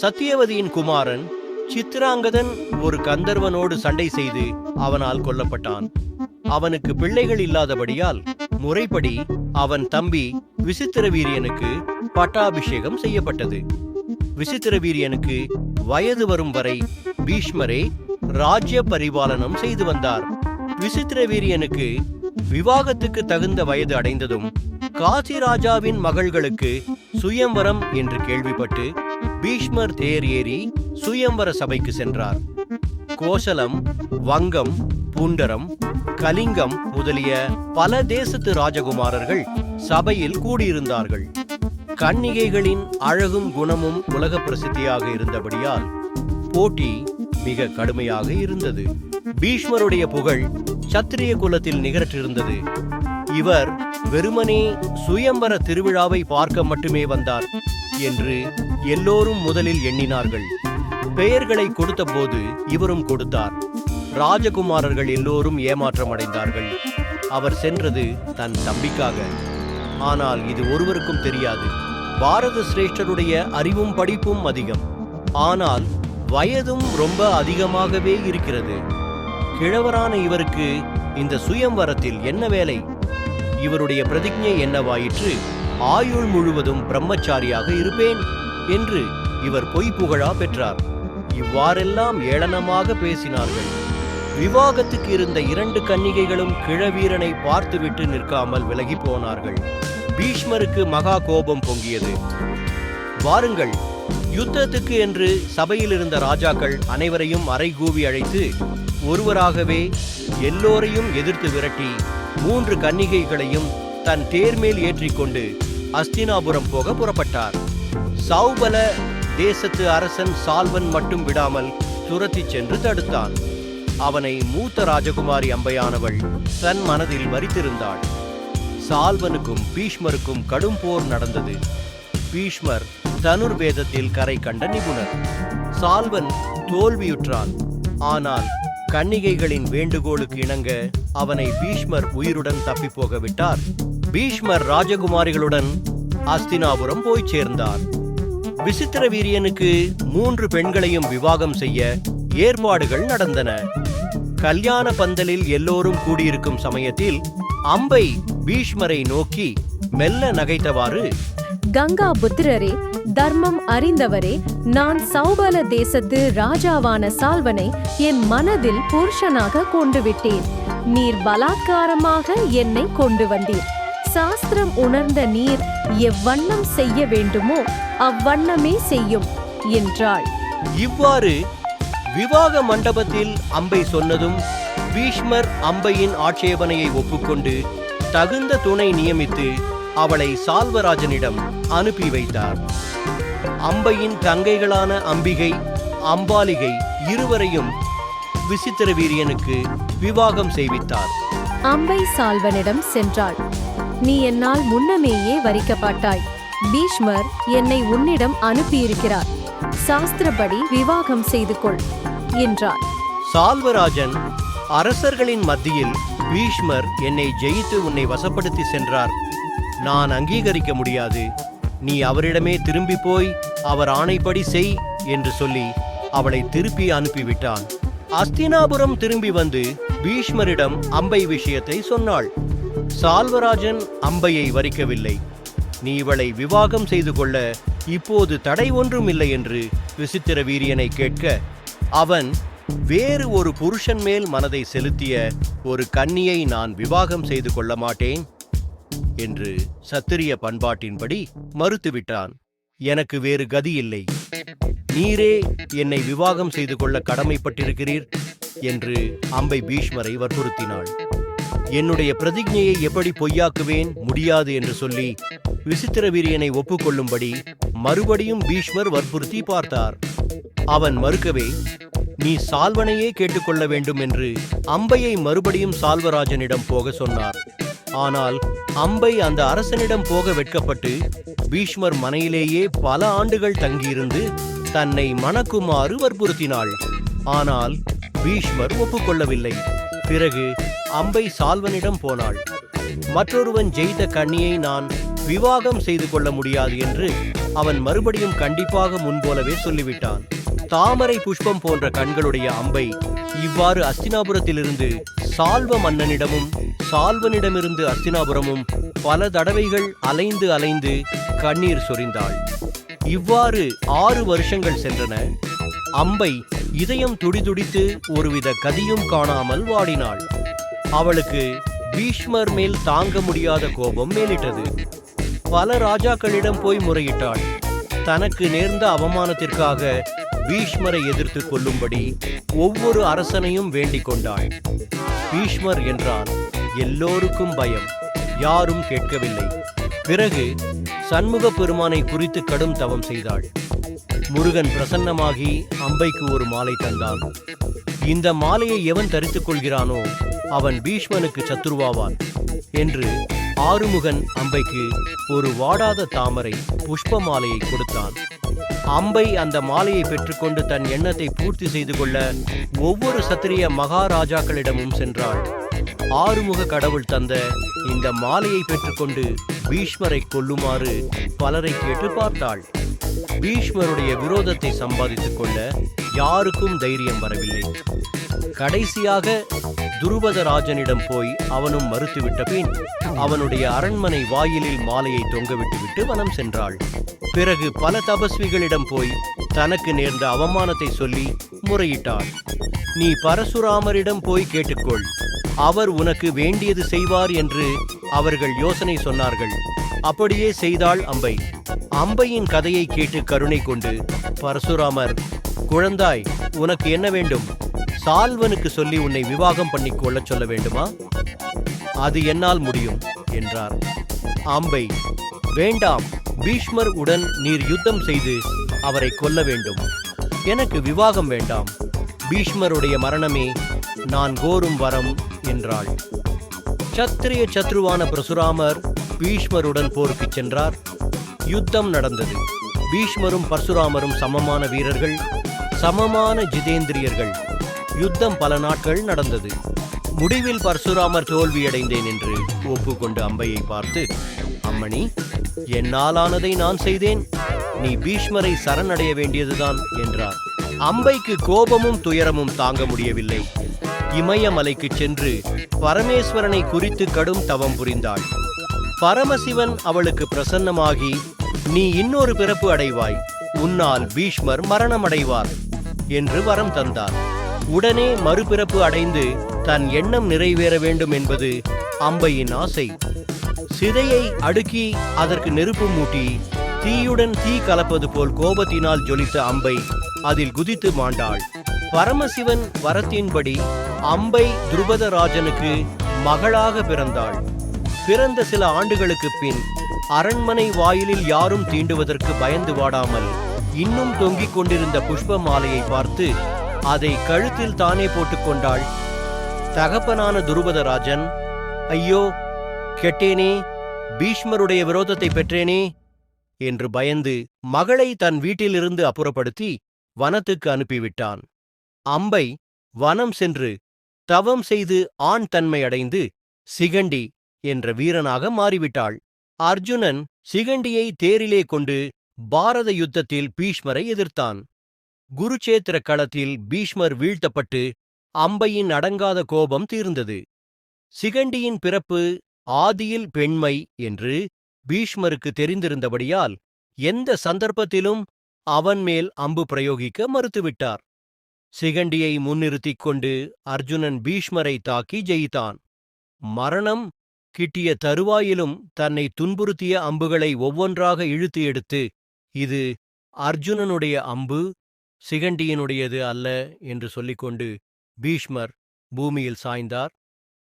சத்தியவதியின் குமாரன் சித்திராங்கதன் ஒரு கந்தர்வனோடு சண்டை செய்து அவனால் கொல்லப்பட்டான். அவனுக்கு பிள்ளைகள் இல்லாதபடியால் முறைப்படி அவன் தம்பி விசித்திரவீரியனுக்கு பட்டாபிஷேகம் செய்யப்பட்டது. விசித்திரவீரியனுக்கு வயது வரும் வரை பீஷ்மரே ராஜ்ய பரிபாலனம் செய்து வந்தார். விசித்திரவீரியனுக்கு விவாகத்துக்கு தகுந்த வயது அடைந்ததும் காசி ராஜாவின் மகள்களுக்கு சுயம்பரம் என்று கேள்விப்பட்டு பீஷ்மர் தேர் ஏறி சுயம்பர சபைக்கு சென்றார். கோசலம் வங்கம் புண்டரம் கலிங்கம் முதலிய பல தேசத்து ராஜகுமாரர்கள் சபையில் கூடியிருந்தார்கள். கன்னிகைகளின் அழகும் குணமும் உலக பிரசித்தியாக இருந்தபடியால் போட்டி மிக கடுமையாக இருந்தது. பீஷ்மருடைய புகழ் சத்திரிய குலத்தில் நிகரற்றிருந்தது. இவர் வெறுமனே சுயம்பர திருவிழாவை பார்க்க மட்டுமே வந்தார் என்று எல்லோரும் முதலில் எண்ணினார்கள். பெயர்களை கொடுத்தபோது இவரும் கொடுத்தார். ராஜகுமாரர்கள் எல்லோரும் ஏமாற்றமடைந்தார்கள். அவர் சென்றது தன் தம்பிக்காக. ஆனால் இது ஒருவருக்கும் தெரியாது. பாரத சிரேஷ்டருடைய அறிவும் படிப்பும் அதிகம். ஆனால் வயதும் ரொம்ப அதிகமாகவே இருக்கிறது. கிழவரான இவருக்கு இந்த சுயம்வரத்தில் என்ன வேலை? இவருடைய பிரதிஜை என்னவாயிற்று? ஆயுள் முழுவதும் பிரம்மச்சாரியாக இருப்பேன் என்று இவர் பொய் புகழா பெற்றார். இவ்வாறெல்லாம் ஏளனமாக பேசினார்கள். விவாகத்துக்கு இருந்த இரண்டு கன்னிகைகளும் கிழவீரனை பார்த்துவிட்டு நிற்காமல் விலகி போனார்கள். பீஷ்மருக்கு மகா கோபம் பொங்கியது. வாருங்கள் யுத்தத்துக்கு என்று சபையில் இருந்த ராஜாக்கள் அனைவரையும் அறைகூவி அழைத்து ஒருவராகவே எல்லோரையும் எதிர்த்து விரட்டி மூன்று கன்னிகைகளையும் தன் தேர்மேல் ஏற்றிக்கொண்டு அஸ்தினாபுரம் போக புறப்பட்டார். சௌபல தேசத்து அரசன் சால்வன் மட்டும் விடாமல் துரத்திச் சென்று தடுத்தான். அவனை மூத்த ராஜகுமாரி அம்பையானவள் தன் மனதில் வரித்திருந்தாள். சால்வனுக்கும் பீஷ்மருக்கும் கடும் போர் நடந்தது. பீஷ்மர் தனுர்வேதத்தில் கரை கண்ட நிபுணர். சால்வன் தோல்வியுற்றான். ஆனால் கன்னிகைகளின் வேண்டுகோளுக்கு இணங்க அவனை பீஷ்மர் உயிருடன் தப்பிப் போக விட்டார் பீஷ்மர் ராஜகுமாரிகளுடன் அஸ்தினாபுரம் போய் சேர்ந்தார். விசித்திர வீரியனுக்கு மூன்று பெண்களையும் விவாகம் செய்ய ஏற்பாடுகள் நடந்தன. கல்யாண பந்தலில் எல்லோரும் கூடியிருக்கும் சமயத்தில் அம்பை பீஷ்மரை நோக்கி மெல்ல நகைத்தவாறு கங்கா புத்திரரே தர்மம் அறிந்தவரே நான் சௌபல தேசத்து ராஜாவான சால்வனை என் மனதில் புருஷனாக கொண்டு விட்டேன் நீர் பலாத்காரமாக என்னை கொண்டு வந்தீர். சாஸ்திரம் உணர்ந்த நீர் எவ்வண்ணம் செய்ய வேண்டுமோ அவ்வண்ணமே செய்யும் என்றாள். இவ்வாறு விவாக மண்டபத்தில் அம்பை சொன்னதும் பீஷ்மர் அம்பையின் ஆட்சேபனையை ஒப்புக்கொண்டு தகுந்த துணை நியமித்து அவளை சால்வராஜனிடம் அனுப்பி வைத்தார். அம்பையின் தங்கைகளான அம்பிகை அம்பாலிகை இருவரையும் விசித்திர வீரியனுக்கு விவாகம் செய்வித்தார். அம்பை சால்வனிடம் சென்றாள். நீ என்னால் முன்னமேயே வரிக்கப்பட்டாய். பீஷ்மர் என்னை உன்னிடம் அனுப்பியிருக்கிறார். சாஸ்திரப்படி விவாகம் செய்து கொள் என்றார். சால்வராஜன் அரசர்களின் மத்தியில் பீஷ்மர் என்னை ஜெயித்து உன்னை வசப்படுத்தி சென்றார். நான் அங்கீகரிக்க முடியாது. நீ அவரிடமே திரும்பி போய் அவர் ஆணைப்படி செய் என்று சொல்லி அவளை திருப்பி அனுப்பிவிட்டான். அஸ்தினாபுரம் திரும்பி வந்து பீஷ்மரிடம் அம்பை விஷயத்தை சொன்னாள். சால்வராஜன் அம்பையை வரிக்கவில்லை. நீ இவளை விவாகம் செய்து கொள்ள இப்போது தடை ஒன்றும் இல்லை என்று விசித்திர வீரியனை கேட்க அவன் வேறு ஒரு புருஷன் மேல் மனதை செலுத்திய ஒரு கன்னியை நான் விவாகம் செய்து கொள்ள மாட்டேன். என்று சத்திரிய பண்பாட்டின்படி மறுத்துவிட்டான். எனக்கு வேறு கதி இல்லை நீரே என்னை விவாகம் செய்து கொள்ள கடமைப்பட்டிருக்கிறீர் என்று அம்பை பீஷ்மரை வற்புறுத்தினாள். என்னுடைய பிரதிஜையை எப்படி பொய்யாக்குவேன் முடியாது என்று சொல்லி விசித்திர வீரியனை ஒப்புக்கொள்ளும்படி மறுபடியும் பீஷ்மர் வற்புறுத்தி பார்த்தார். அவன் மறுக்கவே நீ சால்வனையே கேட்டுக்கொள்ள வேண்டும் என்று அம்பையை மறுபடியும் சால்வராஜனிடம் போக சொன்னார். ஆனால் அம்பை அந்த அரசனிடம் போக வெட்கப்பட்டு பீஷ்மர் மனையிலேயே பல ஆண்டுகள் தங்கியிருந்து தன்னை மணக்குமாறு வற்புறுத்தினாள். ஆனால் பீஷ்மர் ஒப்புக்கொள்ளவில்லை. பிறகு அம்பை சால்வனிடம் போனாள். மற்றொருவன் ஜெயித்த கண்ணியை நான் விவாகம் செய்து கொள்ள முடியாது என்று அவன் மறுபடியும் கண்டிப்பாக முன்போலவே சொல்லிவிட்டான். தாமரை புஷ்பம் போன்ற கண்களுடைய அம்பை இவ்வாறு அஸ்தினாபுரத்திலிருந்து சால்வ மன்னனிடமும் சால்வனிடமிருந்து அஸ்தினாபுரமும் பல தடவைகள் அலைந்து அலைந்து கண்ணீர் சொரிந்தாள். இவ்வாறு ஆறு வருஷங்கள் சென்றன. அம்பை இதயம் துடிதுடித்து ஒருவித கதியும் காணாமல் வாடினாள். அவளுக்கு பீஷ்மர் மேல் தாங்க முடியாத கோபம் மேலிட்டது. பல ராஜாக்களிடம் போய் முறையிட்டாள். தனக்கு நேர்ந்த அவமானத்திற்காக பீஷ்மரை எதிர்த்து கொள்ளும்படி ஒவ்வொரு அரசனையும் வேண்டிக் கொண்டாள். பீஷ்மர் என்றான். எல்லோருக்கும் பயம். யாரும் கேட்கவில்லை. பிறகு சண்முக பெருமானை குறித்து கடும் தவம் செய்தாள். முருகன் பிரசன்னமாகி அம்பைக்கு ஒரு மாலை தந்தான் இந்த மாலையை எவன் தரித்துக் கொள்கிறானோ அவன் பீஷ்மனுக்கு சத்துருவாவான் என்று ஆறுமுகன் அம்பைக்கு ஒரு வாடாத தாமரை புஷ்ப மாலையை கொடுத்தான். அம்பை அந்த மாலையை பெற்றுக்கொண்டு தன் எண்ணத்தை பூர்த்தி செய்து கொள்ள ஒவ்வொரு சத்திரிய மகாராஜாக்களிடமும் சென்றாள். ஆறுமுக கடவுள் தந்த இந்த மாலையை பெற்றுக்கொண்டு பீஷ்மரை கொல்லுமாறு பலரை கேட்டு பார்த்தாள். பீஷ்மருடைய விரோதத்தை சம்பாதித்துக் கொள்ள யாருக்கும் தைரியம் வரவில்லை. கடைசியாக துருவதராஜனிடம் போய் அவனும் மறுத்துவிட்ட பின் அவனுடைய அரண்மனை வாயிலில் மாலையை தொங்கவிட்டுவிட்டு வனம் சென்றாள். பிறகு பல தபஸ்விகளிடம் போய் தனக்கு நேர்ந்த அவமானத்தை சொல்லி முறையிட்டாள். நீ பரசுராமரிடம் போய் கேட்டுக்கொள். அவர் உனக்கு வேண்டியது செய்வார் என்று அவர்கள் யோசனை சொன்னார்கள். அப்படியே செய்தாள் அம்பை. அம்பையின் கதையை கேட்டு கருணை கொண்டு பரசுராமர் குழந்தாய் உனக்கு என்ன வேண்டும்? சால்வனுக்கு சொல்லி உன்னை விவாகம் பண்ணிக் கொள்ளச் சொல்ல வேண்டுமா? அது என்னால் முடியும் என்றார். ஆம்பை வேண்டாம் பீஷ்மர் உடன் நீர் யுத்தம் செய்து அவரை கொல்ல வேண்டும். எனக்கு விவாகம் வேண்டாம். பீஷ்மருடைய மரணமே நான் கோரும் வரம் என்றாள். சத்திரிய சத்ருவான பிரசுராமர் பீஷ்மருடன் போருக்குச் சென்றார். யுத்தம் நடந்தது. பீஷ்மரும் பரசுராமரும் சமமான வீரர்கள் சமமான ஜிதேந்திரியர்கள். யுத்தம் பல நாட்கள் நடந்தது. முடிவில் பரசுராமர் தோல்வியடைந்தேன் என்று ஒப்புக்கொண்டு அம்பையை பார்த்து அம்மணி என்னாலானதை நான் செய்தேன். நீ பீஷ்மரை சரணடைய வேண்டியதுதான் என்றார். அம்பைக்கு கோபமும் துயரமும் தாங்க முடியவில்லை. இமயமலைக்கு சென்று பரமேஸ்வரனை குறித்து கடும் தவம் புரிந்தாள். பரமசிவன் அவளுக்கு பிரசன்னமாகி நீ இன்னொரு பிறப்பு அடைவாய். உன்னால் பீஷ்மர் மரணமடைவார் என்று வரம் தந்தார். உடனே மறுபிறப்பு அடைந்து தன் எண்ணம் நிறைவேற வேண்டும் என்பது அம்பையின் ஆசை. சிதையை அடுக்கி அதற்கு நெருப்பு மூட்டி தீயுடன் தீ கலப்பது போல் கோபத்தினால் ஜொலித்த அம்பை அதில் குதித்து மாண்டாள். பரமசிவன் வரத்தின்படி அம்பை துருபதராஜனுக்கு மகளாக பிறந்தாள். பிறந்த சில ஆண்டுகளுக்கு பின் அரண்மனை வாயிலில் யாரும் தீண்டுவதற்கு பயந்து வாடாமல் இன்னும் தொங்கிக் கொண்டிருந்த புஷ்ப மாலையை பார்த்து அதை கழுத்தில் தானே போட்டுக்கொண்டாள் தகப்பனான துருபதராஜன் ஐயோ கெட்டேனே பீஷ்மருடைய விரோதத்தை பெற்றேனே என்று பயந்து மகளை தன் வீட்டிலிருந்து அப்புறப்படுத்தி வனத்துக்கு அனுப்பிவிட்டான். அம்பை வனம் சென்று தவம் செய்து ஆண் தன்மை அடைந்து சிகண்டி என்ற வீரனாக மாறிவிட்டாள். அர்ஜுனன் சிகண்டியை தேரிலே கொண்டு பாரத யுத்தத்தில் பீஷ்மரை எதிர்த்தான். குருச்சேத்திர களத்தில் பீஷ்மர் வீழ்த்தப்பட்டு அம்பையின் அடங்காத கோபம் தீர்ந்தது. சிகண்டியின் பிறப்பு ஆதியில் பெண்மை என்று பீஷ்மருக்கு தெரிந்திருந்தபடியால் எந்த சந்தர்ப்பத்திலும் அவன் மேல் அம்பு பிரயோகிக்க மறுத்துவிட்டார். சிகண்டியை முன்னிறுத்திக் கொண்டு அர்ஜுனன் பீஷ்மரை தாக்கி ஜெயித்தான். மரணம் கிட்டிய தருவாயிலும் தன்னை துன்புறுத்திய அம்புகளை ஒவ்வொன்றாக இழுத்து எடுத்து இது அர்ஜுனனுடைய அம்பு சிகண்டியினுடையது அல்ல என்று சொல்லிக்கொண்டு பீஷ்மர் பூமியில் சாய்ந்தார்.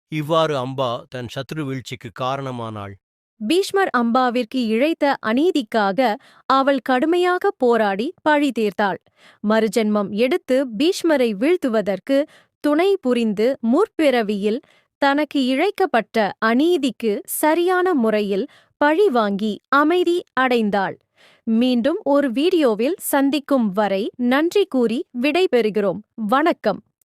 இவ்வாறு அம்பா தன் சத்ரு வீழ்ச்சிக்கு காரணமானாள். பீஷ்மர் அம்பாவிற்கு இழைத்த அநீதிக்காக அவள் கடுமையாக போராடி பழி தீர்த்தாள். மறுஜென்மம் எடுத்து பீஷ்மரை வீழ்த்துவதற்கு துணை புரிந்து முற்பிறவியில் தனக்கு இழைக்கப்பட்ட அநீதிக்கு சரியான முறையில் பழி வாங்கி அமைதி அடைந்தாள். மீண்டும் ஒரு வீடியோவில் சந்திக்கும் வரை நன்றி கூறி விடைபெறுகிறோம். வணக்கம்.